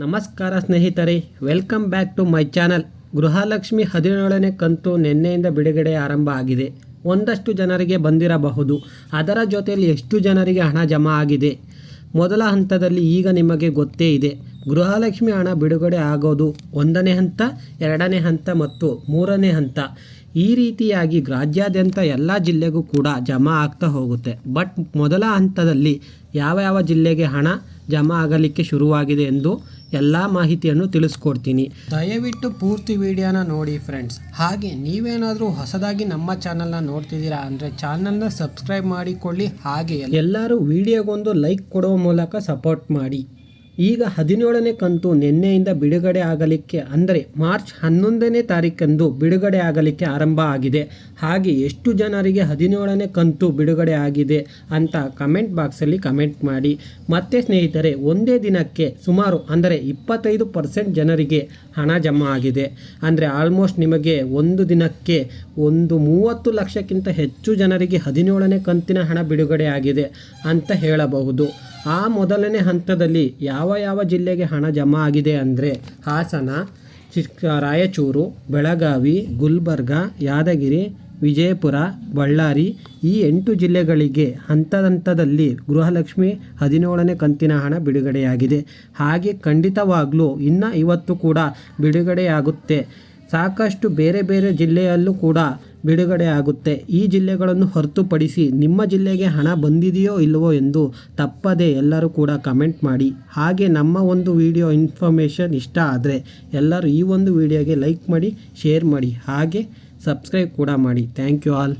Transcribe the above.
ನಮಸ್ಕಾರ ಸ್ನೇಹಿತರೆ welcome back to my channel Gruhalakshmi ಹದಿನೇಳನೇ ಕಂತು ನಿನ್ನೆಯಿಂದ ಬಿಡುಗಡೆ ಆರಂಭ ಆಗಿದೆ. ಒಂದಷ್ಟು ಜನರಿಗೆ ಬಂದಿರಬಹುದು. ಅದರ ಜೊತೆಯಲ್ಲಿ ಎಷ್ಟು ಜನರಿಗೆ ಹಣ ಜಮಾ ಆಗಿದೆ? ಮೊದಲ ಹಂತದಲ್ಲಿ ಈಗ ನಿಮಗೆ ಗೊತ್ತೇ ಇದೆ. ಗೃಹಲಕ್ಷ್ಮಿ ಹಣ ಬಿಡುಗಡೆ ಆಗೋದು ಒಂದನೇ ಹಂತ, ಎರಡನೇ ಹಂತ ಮತ್ತು ಮೂರನೇ ಹಂತ. ಈ ರೀತಿಯಾಗಿ ರಾಜ್ಯಾದ್ಯಂತ ಎಲ್ಲ ಜಿಲ್ಲೆಗೂ ಕೂಡ ಜಮಾ ಆಗ್ತಾ ಹೋಗುತ್ತೆ. ಬಟ್ ಮೊದಲ ಹಂತದಲ್ಲಿ ಯಾವ ಯಾವ ಜಿಲ್ಲೆಗೆ ಹಣ ಜಮಾ ಆಗಲಿಕ್ಕೆ ಶುರುವಾಗಿದೆ ಎಂದು ಎಲ್ಲ ಮಾಹಿತಿಯನ್ನು ತಿಳಿಸ್ಕೊಡ್ತೀನಿ. ದಯವಿಟ್ಟು ಪೂರ್ತಿ ವಿಡಿಯೋನ ನೋಡಿ ಫ್ರೆಂಡ್ಸ್. ಹಾಗೆ ನೀವೇನಾದರೂ ಹೊಸದಾಗಿ ನಮ್ಮ ಚಾನಲ್ನ ನೋಡ್ತಿದ್ದೀರಾ ಅಂದರೆ ಚಾನಲ್ನ ಸಬ್ಸ್ಕ್ರೈಬ್ ಮಾಡಿಕೊಳ್ಳಿ. ಹಾಗೆ ಎಲ್ಲರೂ ವಿಡಿಯೋಗೊಂದು ಲೈಕ್ ಕೊಡುವ ಮೂಲಕ ಸಪೋರ್ಟ್ ಮಾಡಿ. ಈಗ ಹದಿನೇಳನೇ ಕಂತು ನಿನ್ನೆಯಿಂದ ಬಿಡುಗಡೆ ಆಗಲಿಕ್ಕೆ ಅಂದರೆ ಮಾರ್ಚ್ ಹನ್ನೊಂದನೇ ತಾರೀಕಂದು ಬಿಡುಗಡೆ ಆಗಲಿಕ್ಕೆ ಆರಂಭ ಆಗಿದೆ. ಹಾಗೆ ಎಷ್ಟು ಜನರಿಗೆ ಹದಿನೇಳನೇ ಕಂತು ಬಿಡುಗಡೆ ಆಗಿದೆ ಅಂತ ಕಮೆಂಟ್ ಬಾಕ್ಸಲ್ಲಿ ಕಮೆಂಟ್ ಮಾಡಿ. ಮತ್ತೆ ಸ್ನೇಹಿತರೆ, ಒಂದೇ ದಿನಕ್ಕೆ ಸುಮಾರು ಅಂದರೆ ಇಪ್ಪತ್ತೈದು ಪರ್ಸೆಂಟ್ ಜನರಿಗೆ ಹಣ ಜಮಾ ಆಗಿದೆ. ಅಂದರೆ ಆಲ್ಮೋಸ್ಟ್ ನಿಮಗೆ ಒಂದು ದಿನಕ್ಕೆ ಒಂದು ಮೂವತ್ತು ಲಕ್ಷಕ್ಕಿಂತ ಹೆಚ್ಚು ಜನರಿಗೆ ಹದಿನೇಳನೇ ಕಂತಿನ ಹಣ ಬಿಡುಗಡೆ ಆಗಿದೆ ಅಂತ ಹೇಳಬಹುದು. ಆ ಮೊದಲನೇ ಹಂತದಲ್ಲಿ ಯಾವ ಯಾವ ಜಿಲ್ಲೆಗೆ ಹಣ ಜಮಾ ಆಗಿದೆ ಅಂದರೆ ಹಾಸನ, ಚಿಕ್ಕ ರಾಯಚೂರು, ಬೆಳಗಾವಿ, ಗುಲ್ಬರ್ಗ, ಯಾದಗಿರಿ, ವಿಜಯಪುರ, ಬಳ್ಳಾರಿ ಈ ಎಂಟು ಜಿಲ್ಲೆಗಳಿಗೆ ಹಂತ ಹಂತದಲ್ಲಿ ಗೃಹಲಕ್ಷ್ಮಿ ಹದಿನೇಳನೇ ಕಂತಿನ ಹಣ ಬಿಡುಗಡೆಯಾಗಿದೆ. ಹಾಗೆ ಖಂಡಿತವಾಗ್ಲೂ ಇನ್ನು ಇವತ್ತು ಕೂಡ ಬಿಡುಗಡೆಯಾಗುತ್ತೆ. ಸಾಕಷ್ಟು ಬೇರೆ ಬೇರೆ ಜಿಲ್ಲೆಯಲ್ಲೂ ಕೂಡ ಬಿಡುಗಡೆ ಆಗುತ್ತೆ. ಈ ಜಿಲ್ಲೆಗಳನ್ನು ಹೊರತುಪಡಿಸಿ ನಿಮ್ಮ ಜಿಲ್ಲೆಗೆ ಹಣ ಬಂದಿದೆಯೋ ಇಲ್ಲವೋ ಎಂದು ತಪ್ಪದೆ ಎಲ್ಲರೂ ಕೂಡ ಕಮೆಂಟ್ ಮಾಡಿ. ಹಾಗೆ ನಮ್ಮ ಒಂದು ವಿಡಿಯೋ ಇನ್ಫಾರ್ಮೇಷನ್ ಇಷ್ಟ ಆದರೆ ಎಲ್ಲರೂ ಈ ಒಂದು ವಿಡಿಯೋಗೆ ಲೈಕ್ ಮಾಡಿ, ಶೇರ್ ಮಾಡಿ. ಹಾಗೆ ಸಬ್ಸ್ಕ್ರೈಬ್ ಕೂಡ ಮಾಡಿ. Thank you all.